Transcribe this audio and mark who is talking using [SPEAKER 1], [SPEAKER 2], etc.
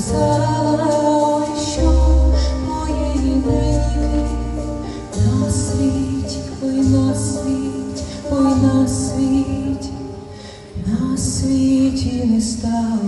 [SPEAKER 1] сказала, моєї вики на світ, ой на світ, ой на світ, на світі не стало.